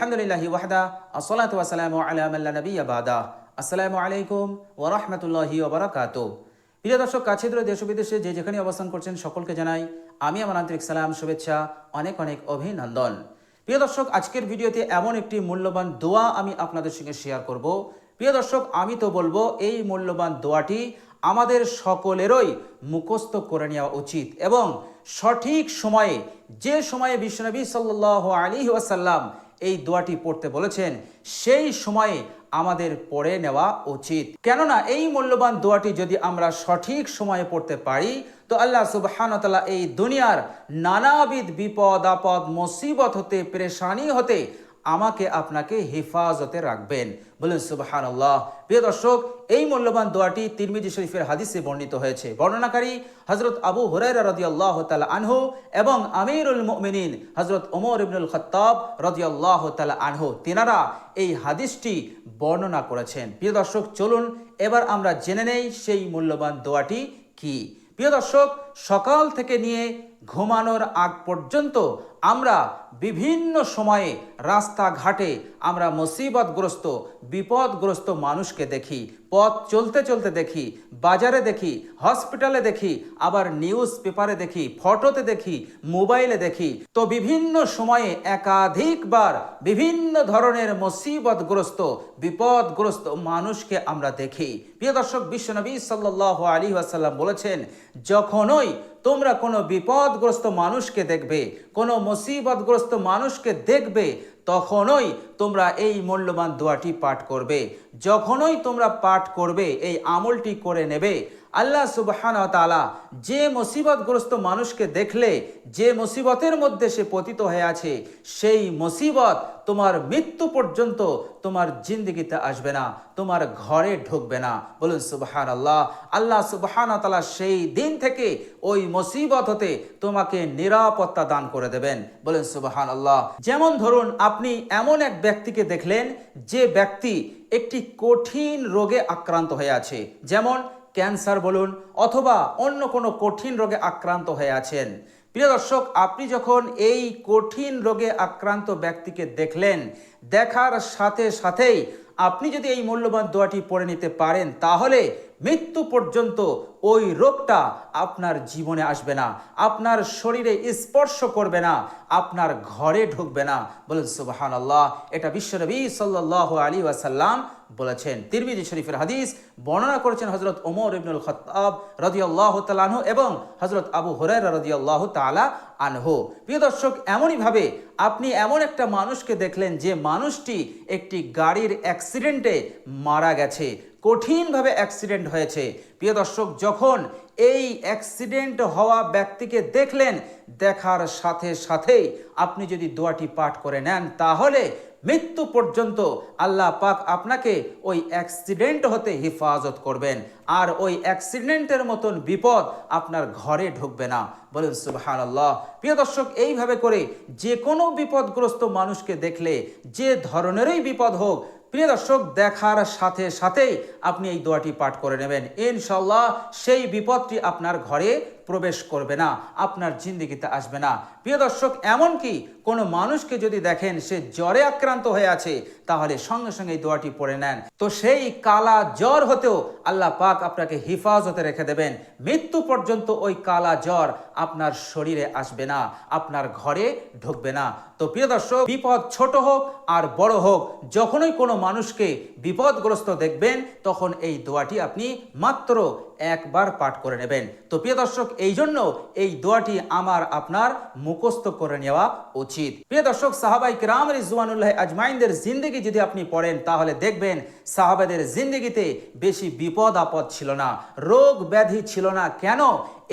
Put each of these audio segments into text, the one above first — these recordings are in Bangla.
আলহামদুলিল্লাহি ওয়াহদা, আসসালাতু ওয়াসসালামু আলা মান লা নাবিয়্যা বাদা। আসসালামু আলাইকুম ওয়া রাহমাতুল্লাহি ওয়া বারাকাতুহু প্রিয় দর্শক, কাছে দূরে দেশ বিদেশে যে যেখানে অবস্থান করছেন সকলকে জানাই আমি আমার আন্তরিক সালাম, শুভেচ্ছা, অনেক অনেক অভিনন্দন। প্রিয় দর্শক, আজকের ভিডিওতে এমন একটি মূল্যবান দোয়া আমি আপনাদের সঙ্গে শেয়ার করব। প্রিয় দর্শক, আমি তো বলব এই মূল্যবান দোয়াটি আমাদের সকলেরই মুখস্থ করে নেওয়া উচিত এবং সঠিক সময়ে, যে সময়ে বিশ্বনবী সাল্লাহ আলী ওয়াসাল্লাম এই দোয়াটি পড়তে বলেছেন, সেই সময়ে আমাদের পড়ে নেওয়া উচিত। কেননা এই মূল্যবান দোয়াটি যদি আমরা সঠিক সময়ে পড়তে পারি, তো আল্লাহ সুবহানতালা এই দুনিয়ার নানাবিধ বিপদ, আপদ, মুসিবত হতে, পেরেশানি হতে আমাকে আপনাকে হেফাজতে রাখবেন। বলুন সুবাহান আল্লাহ প্রিয় দর্শক, এই মূল্যবান দোয়াটি তিরমিজি শরীফের হাদিসে বর্ণিত হয়েছে। বর্ণনাকারী হজরত আবু হুরাইরা রদি আল্লাহ তালা আনহু এবং আমিরুল মুমিনিন হজরত ওমর ইবনুল খত্তাব রদি আল্লাহ তালা আনহু, তিনারা এই হাদিসটি বর্ণনা করেছেন। প্রিয় দর্শক, চলুন এবার আমরা জেনে নেই সেই মূল্যবান দোয়াটি কি। প্রিয় দর্শক, সকাল থেকে নিয়ে ঘুমানোর আগ পর্যন্ত আমরা বিভিন্ন সময়ে রাস্তাঘাটে আমরা মুসিবতগ্রস্ত, বিপদগ্রস্ত মানুষকে দেখি, পথ চলতে চলতে দেখি, বাজারে দেখি, হসপিটালে দেখি, আবার নিউজ পেপারে দেখি, ফটোতে দেখি, মোবাইলে দেখি। তো বিভিন্ন সময়ে একাধিকবার বিভিন্ন ধরনের মুসিবতগ্রস্ত, বিপদগ্রস্ত মানুষকে আমরা দেখি। প্রিয় দর্শক, বিশ্বনবী সাল্লাহ আলী আসাল্লাম বলেছেন, যখনই তোমরা কোনো বিপদগ্রস্ত মানুষকে দেখবে, কোনো মুসিবতগ্রস্ত মানুষকে দেখবে, তখনই তোমরা এই মূল্যবান দোয়াটি পাঠ করবে। যখনই তোমরা পাঠ করবে, এই আমলটি করে নেবে আল্লাহ সুবহান তালা যে মুসিবতগ্রস্ত মানুষকে দেখলে, যে মুসিবতের মধ্যে সে পতিত হয়ে আছে, সেই মুসিবত তোমার মৃত্যু পর্যন্ত তোমার জিন্দগিতে আসবে না, তোমার ঘরে ঢুকবে না। বলুন সুবহান আল্লাহ আল্লাহ সুবহান তালা সেই দিন থেকে ওই মুসিবত হতে তোমাকে নিরাপত্তা দান করে দেবেন। বলেন সুবহান আল্লাহ যেমন ধরুন, আপনি এমন এক ব্যক্তিকে দেখলেন, যে ব্যক্তি একটি কঠিন রোগে আক্রান্ত হয়ে আছে। যেমন ক্যান্সার বলুন অথবা অন্য কোনো কঠিন রোগে আক্রান্ত হয়ে আছেন। প্রিয় দর্শক, আপনি যখন এই কঠিন রোগে আক্রান্ত ব্যক্তিকে দেখলেন, দেখার সাথে সাথেই আপনি যদি এই মূল্যবান দোয়াটি পড়ে নিতে পারেন, তাহলে মৃত্যু পর্যন্ত ওই রোগটা আপনার জীবনে আসবে না। আপনার শরীরে স্পর্শ করবে না। আপনার ঘরে ঢুকবে না। বলেন সুবাহান আল্লাহ এটা বিশ্বনবী সাল্লাহ আলী ওয়াসাল্লাম বলেছেন। তিরমিজি শরীফের হাদিস বর্ণনা করেছেন হজরত ওমর ইবনুল খত্তাব রদিয়াল্লাহ তালানহ এবং হজরত আবু হরাই রদিয়াল্লাহ তালা আনহু। প্রিয় দর্শক, এমনইভাবে আপনি এমন একটা মানুষকে দেখলেন যে মানুষটি একটি গাড়ির অ্যাক্সিডেন্টে মারা গেছে। কঠিনভাবে অ্যাক্সিডেন্ট হয়েছে। প্রিয় দর্শক, যখন এই অ্যাক্সিডেন্ট হওয়া ব্যক্তিকে দেখলেন, দেখার সাথে সাথেই আপনি যদি দোয়াটি পাঠ করে নেন, তাহলে মৃত্যু পর্যন্ত আল্লাহ পাক আপনাকে ওই অ্যাক্সিডেন্ট হতে হেফাজত করবেন। আর ওই অ্যাক্সিডেন্টের মতন বিপদ আপনার ঘরে ঢুকবে না। বলেন সুবাহান আল্লাহ প্রিয় দর্শক, এইভাবে করে যে কোনো বিপদগ্রস্ত মানুষকে দেখলে, যে ধরনেরই বিপদ হোক প্রিয় দর্শক, দেখার সাথে সাথেই আপনি এই দোয়াটি পাঠ করে নেবেন। ইনশাল্লাহ সেই বিপদটি আপনার ঘরে প্রবেশ করবে না, আপনার জিন্দিগিতে আসবে না। প্রিয় দর্শক, এমনকি কোনো মানুষকে যদি দেখেন সে জ্বরে আক্রান্ত হয়ে আছে, তাহলে সঙ্গে সঙ্গে এই দোয়াটি পড়ে নেন। তো সেই কালা জ্বর হতেও আল্লাহ পাক আপনাকে হিফাজতে রেখে দেবেন। মৃত্যু পর্যন্ত ওই কালা জ্বর আপনার শরীরে আসবে না, আপনার ঘরে ঢুকবে না। তো প্রিয় দর্শক, বিপদ ছোট হোক আর বড় হোক, যখনই কোনো মানুষকে বিপদগ্রস্ত দেখবেন, তখন এই দোয়াটি আপনি মাত্র একবার পাঠ করে নেবেন। তো প্রিয় দর্শক এই জন্য এই দোয়াটি আমার, আপনার মুখস্থ করে নেওয়া উচিত। প্রিয় দর্শক, সাহাবাই কিরাম রিজওয়ানুল্লাহ আজমাইনদের জিন্দগি যদি আপনি পড়েন, তাহলে দেখবেন সাহাবাদের জিন্দগিতে বেশি বিপদ আপদ ছিল না, রোগ ব্যাধি ছিল না। কেন?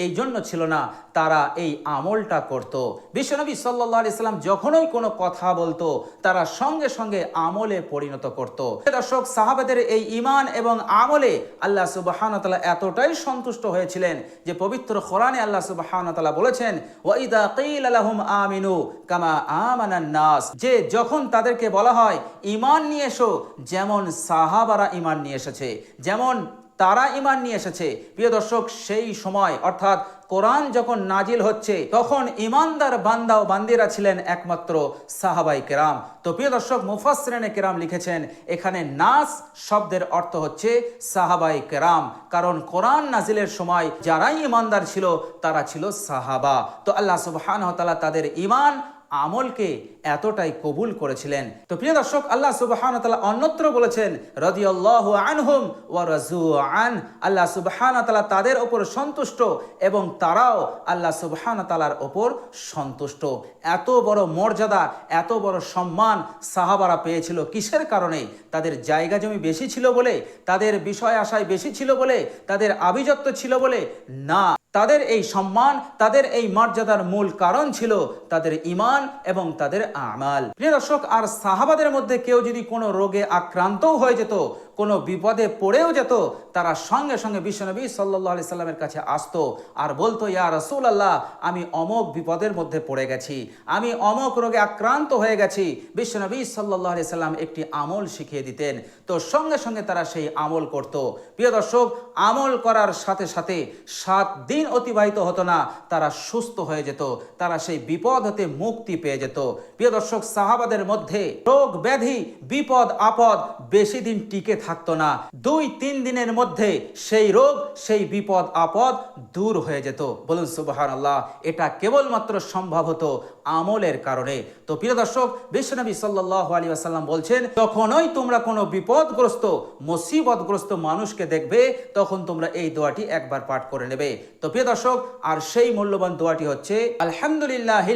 এই জন্য ছিল না তারা এই আমলটা করত। বিশ্বনবী সাল্লাহ ইসলাম যখনই কোনো কথা বলতো, তারা সঙ্গে সঙ্গে আমলে পরিণত করত। দর্শক, সাহাবাদের এই ইমান এবং আমলে আল্লাহ সুবাহানতালা এতটাই সন্তুষ্ট হয়েছিলেন যে পবিত্র কোরআনে আল্লাহ সুবাহানতালা বলেছেন ওয়াইদা কিল আলাহুম আমিনু কামা আমানান নাস। যে যখন তাদেরকে বলা হয় ইমান নিয়ে এসো, যেমন সাহাবারা ইমান নিয়ে এসেছে, যেমন তারা ইমান নিয়ে এসেছে। প্রিয় দর্শক, সেই সময়, অর্থাৎ কোরআন যখন নাজিল হচ্ছে, তখন ইমানদার বান্দা ও বান্দিরা ছিলেন একমাত্র সাহাবাই কেরাম। তো প্রিয় দর্শক মুফাসরেনে কেরাম লিখেছেন, এখানে নাস শব্দের অর্থ হচ্ছে সাহাবাই কেরাম। কারণ কোরআন নাজিলের সময় যারাই ইমানদার ছিল, তারা ছিল সাহাবা। তো আল্লাহ সুবহান তাদের ইমান আমলকে এতটাই কবুল করেছিলেন। তো প্রিয় দর্শক, আল্লাহ সুবহান তালা অন্যত্র বলেছেন, রদিয়াল্লাহ আনহুম ওয়া রাজু আন আল্লাহ সুবাহান তালা তাদের ওপর সন্তুষ্ট এবং তারাও আল্লাহ সুবাহান তালার ওপর সন্তুষ্ট। এত বড় মর্যাদা, এত বড় সম্মান সাহাবারা পেয়েছিল কিসের কারণে? তাদের জায়গা জমি বেশি ছিল বলে, তাদের বিষয় আশায় বেশি ছিল বলে, তাদের আভিজাত্য ছিল বলে? না। তাদের এই সম্মান, তাদের এই মর্যাদার মূল কারণ ছিল তাদের ইমান এবং তাদের আমাল। প্রিয় দর্শক, আর সাহাবাদের মধ্যে কেউ যদি কোনো রোগে আক্রান্তও হয়ে যেত কোনো বিপদে পড়েও যেত, তারা সঙ্গে সঙ্গে বিশ্বনবী সাল্লাহ আলি সাল্লামের কাছে আসতো আর বলতো, ইয়া রসুল আল্লাহ আমি অমক বিপদের মধ্যে পড়ে গেছি, আমি অমক রোগে আক্রান্ত হয়ে গেছি। বিশ্বনবী সাল্লাহ আলি সাল্লাম একটি আমল শিখিয়ে দিতেন। তো সঙ্গে সঙ্গে তারা সেই আমল করত। প্রিয় দর্শক, আমল করার সাথে সাথে সাত দিন অতিবাহিত হতো না, তারা সুস্থ হয়ে যেত, তারা সেই বিপদ হতে মুক্তি পেয়ে যেত। প্রিয় দর্শক, সাহাবাদের মধ্যে রোগ ব্যাধি, বিপদ, আপদ বেশি দিন টিকে থাকতো না। দুই, তিন দিনের মধ্যে সেই রোগ, সেই বিপদ, আপদ দূর হয়ে যেত। বলুন সুবাহান আল্লাহ এটা কেবলমাত্র সম্ভব হতো আমলের কারণে। তো প্রিয় দর্শক, বিশ্বনবী সাল্লাহ আলী আসাল্লাম বলছেন, যখনই তোমরা কোনো বিপদগ্রস্ত, মুসিবতগ্রস্ত মানুষকে দেখবে, তখন তোমরা এই দোয়াটি একবার পাঠ করে নেবে। তো প্রিয় দর্শক, আর সেই মূল্যবান দোয়াটি হচ্ছে আলহামদুলিল্লাহ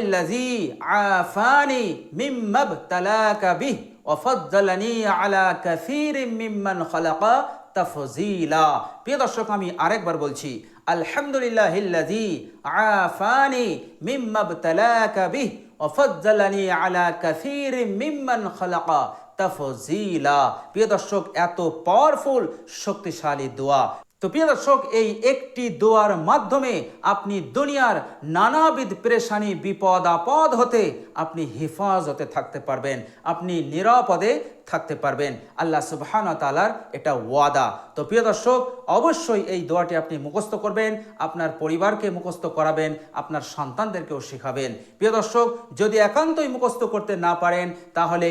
আফানি মিম্মাব তালাকা আলা প্রিয় দর্শক আমি আরেকবার বলছি আলহামদুলিল্লাহ আলা প্রিয় দর্শক এত পাওয়ারফুল শক্তিশালী দোয়া। তো প্রিয় দর্শক, এই একটি দোয়ার মাধ্যমে আপনি দুনিয়ার নানাবিধ পেরেশানি, বিপদ, আপদ হতে আপনি হেফাজতে থাকতে পারবেন। আপনি নিরাপদে থাকতে পারবেন। আল্লাহ সুবহান তালার এটা ওয়াদা। তো প্রিয় দর্শক, অবশ্যই এই দোয়াটি আপনি মুখস্থ করবেন, আপনার পরিবারকে মুখস্থ করাবেন, আপনার সন্তানদেরকেও শেখাবেন। প্রিয় দর্শক, যদি একান্তই মুখস্থ করতে না পারেন, তাহলে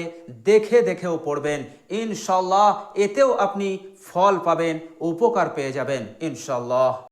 দেখে দেখেও পড়বেন। ইনশাল্লাহ এতেও আপনি ফল পাবেন, উপকার পেয়ে যাবেন। ইনশাল্লাহ